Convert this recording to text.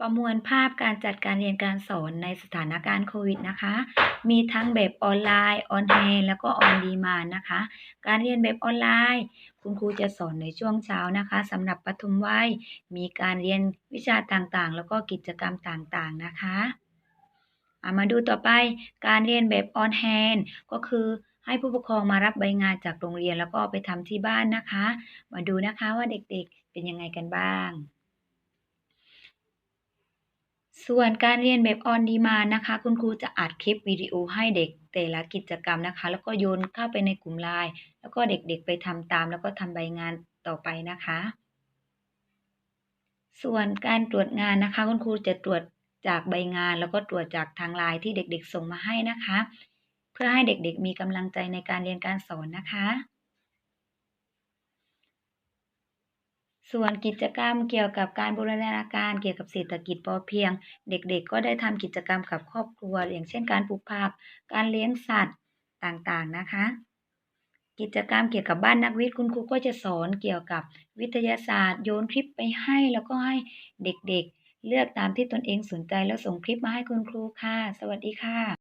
ประมวลภาพการจัดการเรียนการสอนในสถานการณ์โควิดนะคะ มีทั้งแบบออนไลน์ ออนแฮนแล้วก็ออนดีมานนะคะ การเรียนแบบออนไลน์ คุณครูจะสอนในช่วงเช้านะคะสำหรับปฐมวัย มีการเรียนวิชาต่างๆ แล้วก็กิจกรรมต่างๆนะคะอะมาดูต่อไปการเรียนแบบออนแฮนก็คือให้ผู้ปกครองมารับใบงานจากโรงเรียนแล้วก็ไปทำที่บ้านนะคะ มาดูนะคะว่าเด็กๆเป็นยังไงกันบ้าง ส่วนการเรียนแบบออนดีมานนะคะ คุณครูจะอัดคลิปวิดีโอให้เด็กแต่ละกิจกรรมนะคะ แล้วก็โยนเข้าไปในกลุ่มไลน์แล้วก็เด็กๆไปทำตาม แล้วก็ทำใบงานต่อไปนะคะ ส่วนการตรวจงานนะคะ คุณครูจะตรวจจากใบงาน แล้วก็ตรวจจากทางไลน์ที่เด็กๆ ส่งมาให้นะคะ เพื่อให้เด็กๆ มีกำลังใจในการเรียนการสอนนะคะ ส่วนกิจกรรมเกี่ยวกับการบูรณาการเกี่ยวกับเศรษฐกิจพอเพียง เด็กๆ ก็ได้ทำกิจกรรมกับครอบครัว อย่างเช่นการปลูกผัก การเลี้ยงสัตว์ต่างๆนะคะ กิจกรรมเกี่ยวกับบ้านนักวิทย์คุณครูก็จะสอนเกี่ยวกับวิทยาศาสตร์ โยนคลิปไปให้แล้วก็ให้เด็กๆ เลือกตามที่ตนเองสนใจแล้วส่งคลิปมาให้คุณครูค่ะ สวัสดีค่ะ